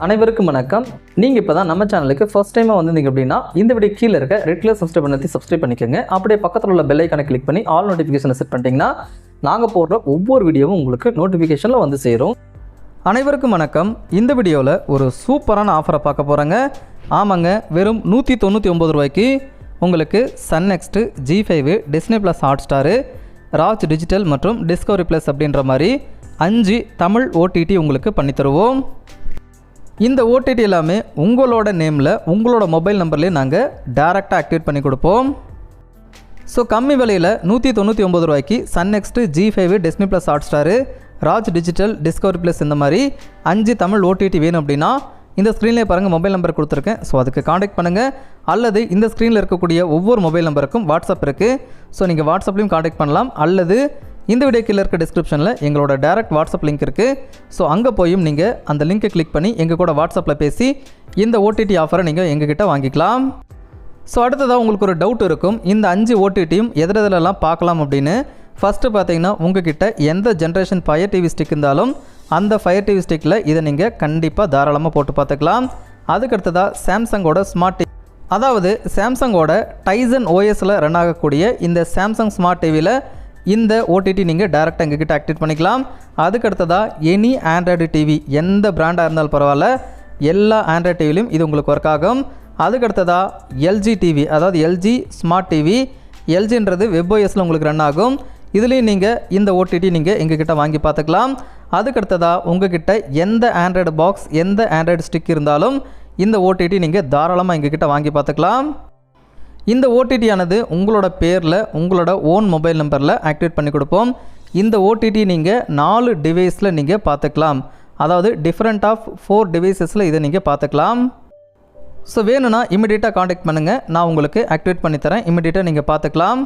அனைவருக்கும் வணக்கம். நீங்கள் இப்போ தான் நம்ம சேனலுக்கு ஃபர்ஸ்ட் டைமாக வந்திருந்தீங்க அப்படின்னா இந்த வீடியோ கீழே இருக்க ரெட் கலர் சப்ஸ்கிரைப் பண்ணி சப்ஸ்கிரைப் பண்ணிக்கோங்க. அப்படியே பக்கத்தில் உள்ள பெல் ஐக்கனை கிளிக் பண்ணி ஆல் நோட்டிஃபிகேஷனை செட் பண்ணிட்டீங்கன்னா நாங்கள் போடுற ஒவ்வொரு வீடியோவும் உங்களுக்கு நோட்டிஃபிகேஷனில் வந்து சேரும். அனைவருக்கும் வணக்கம். இந்த வீடியோவில் ஒரு சூப்பரான ஆஃபரை பார்க்க போகிறேங்க ஆமாங்க வெறும் நூற்றி தொண்ணூற்றி ஒம்பது ரூபாய்க்கு உங்களுக்கு Sun next G five Disney plus Hotstar Raj digital மற்றும் டிஸ்கவரி ப்ளஸ் அப்படின்ற மாதிரி அஞ்சு தமிழ் ஓடிடி உங்களுக்கு பண்ணித்தருவோம் இந்த ஓடிடி எல்லாமே உங்களோட நேமில் உங்களோட மொபைல் நம்பர்லேயே நாங்கள் டேரெக்டாக ஆக்டிவேட் பண்ணி கொடுப்போம். ஸோ கம்மி விலையில் நூற்றி தொண்ணூற்றி ஒம்பது ரூபாய்க்கு Sun next G five Disney plus Hotstar Raj digital Discovery plus இந்த மாதிரி அஞ்சு தமிழ் ஓடிடி வேணும் அப்படின்னா இந்த ஸ்க்ரீன்லேயே பாருங்கள் மொபைல் நம்பர் கொடுத்துருக்கேன். ஸோ அதுக்கு காண்டாக்ட் பண்ணுங்கள் அல்லது இந்த ஸ்க்ரீனில் இருக்கக்கூடிய ஒவ்வொரு மொபைல் நம்பருக்கும் வாட்ஸ்அப் இருக்குது ஸோ நீங்கள் வாட்ஸ்அப்லேயும் காண்டாக்ட் பண்ணலாம். அல்லது இந்த வீடியோ கீழே இருக்க டிஸ்கிரிப்ஷனில் எங்களோட டேரக்ட் வாட்ஸ்அப் லிங்க் இருக்குது ஸோ அங்கே போயும் நீங்கள் அந்த லிங்க்கை கிளிக் பண்ணி எங்கள் கூட வாட்ஸ்அப்பில் பேசி இந்த ஓடிடி ஆஃபரை நீங்கள் எங்ககிட்ட வாங்கிக்கலாம். ஸோ அடுத்ததாக உங்களுக்கு ஒரு டவுட் இருக்கும். இந்த அஞ்சு ஓடிடியும் எதிரெதிலெல்லாம் பார்க்கலாம் அப்படின்னு. ஃபஸ்ட்டு பார்த்தீங்கன்னா உங்ககிட்ட எந்த ஜென்ரேஷன் ஃபயர் டிவி ஸ்டிக் இருந்தாலும் அந்த ஃபயர் டிவி ஸ்டிக்கில் இதை நீங்கள் கண்டிப்பாக தாராளமாக போட்டு பார்த்துக்கலாம். அதுக்கடுத்ததாக சாம்சங்கோட ஸ்மார்ட் டிவி அதாவது சாம்சங்கோட டைசன் ஓஎஸில் ரன் ஆகக்கூடிய இந்த சாம்சங் ஸ்மார்ட் டிவியில் இந்த ஓடிடி நீங்கள் டேரெக்டாக எங்ககிட்ட ஆக்டிவேட் பண்ணிக்கலாம். அதுக்கடுத்ததாக எனி ஆண்ட்ராய்டு டிவி எந்த பிராண்டாக இருந்தாலும் பரவாயில்ல. எல்லா ஆண்ட்ராய்டு டிவிலையும் இது உங்களுக்கு ஒர்க் ஆகும். அதுக்கடுத்ததாக எல்ஜி டிவி அதாவது எல்ஜி ஸ்மார்ட் டிவி எல்ஜின்றது வெப்ஓஎஸில் உங்களுக்கு ரன் ஆகும். இதுலேயும் நீங்கள் இந்த ஓடிடி நீங்கள் எங்ககிட்ட வாங்கி பார்த்துக்கலாம். அதுக்கடுத்ததாக உங்ககிட்ட எந்த ஆண்ட்ராய்டு பாக்ஸ் எந்த ஆண்ட்ராய்டு ஸ்டிக் இருந்தாலும் இந்த ஓடிடி நீங்கள் தாராளமாக எங்ககிட்ட வாங்கி பார்த்துக்கலாம். இந்த ஓடிடியானது உங்களோட பேரில் உங்களோட ஓன் மொபைல் நம்பரில் ஆக்டிவேட் பண்ணி கொடுப்போம். இந்த ஓடிடி நீங்கள் நாலு டிவைஸில் நீங்கள் பார்த்துக்கலாம் அதாவது டிஃப்ரெண்ட் ஆஃப் ஃபோர் டிவைசஸில் இதை நீங்கள் பார்த்துக்கலாம் ஸோ வேணும்னா இமிடியேட்டாக காண்டாக்ட் பண்ணுங்கள் நான் உங்களுக்கு ஆக்டிவேட் பண்ணித்தரேன் இமிடியேட்டாக நீங்கள் பார்த்துக்கலாம்